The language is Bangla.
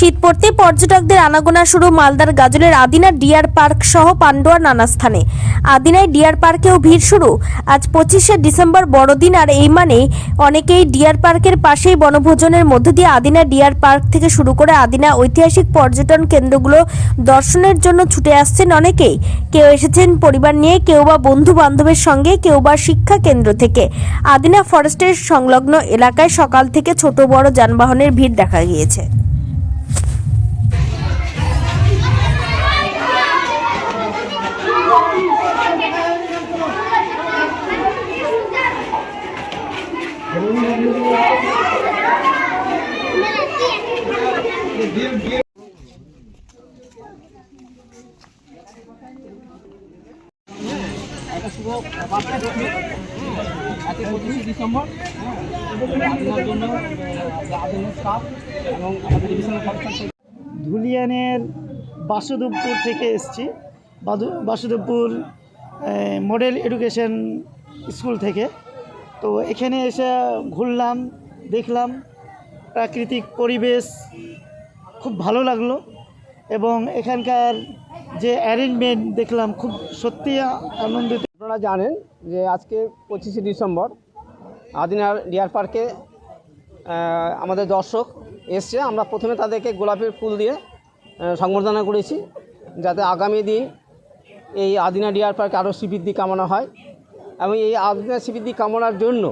শীত পড়তে পর্যটকদের আনাগোনা শুরু মালদার গাজলের আদিনা ডিয়ার পার্ক সহ পান্ডুয়া নানা স্থানে। আদিনায় ডিয়ার পার্কেও ভিড় শুরু। আজ পঁচিশে ডিসেম্বর বড়দিন আর এই মানে অনেকেই ডিয়ার পার্কের পাশেই বনভোজনের মধ্য দিয়ে আদিনা ডিয়ার পার্ক থেকে শুরু করে আদিনা ঐতিহাসিক পর্যটন কেন্দ্রগুলো দর্শনের জন্য ছুটে আসছেন অনেকেই। কেউ এসেছেন পরিবার নিয়ে, কেউ বা বন্ধু বান্ধবের সঙ্গে, কেউ বা শিক্ষা কেন্দ্র থেকে। আদিনা ফরেস্টের সংলগ্ন এলাকায় সকাল থেকে ছোট বড় যানবাহনের ভিড় দেখা গিয়েছে। ধুলিয়ানের বাসুদেবপুর থেকে এসেছি। বাসুদেবপুর মডেল এডুকেশন স্কুল থেকে। তো এখানে এসে ঘুরলাম, দেখলাম প্রাকৃতিক পরিবেশ খুব ভালো লাগল এবং এখানকার যে অ্যারেঞ্জমেন্ট দেখলাম খুব সত্যি আনন্দিত। আপনারা জানেন যে আজকে পঁচিশে ডিসেম্বর আদিনার ডিয়ার পার্কে আমাদের দর্শক এসছে। আমরা প্রথমে তাদেরকে গোলাপের ফুল দিয়ে সংবর্ধনা করেছি যাতে আগামী দিন এই আদিনা ডিয়ার পার্কে আরও শ্রীবৃদ্ধি কামনা হয়। এবং এই আদিনা স্মৃতি কামনার জন্য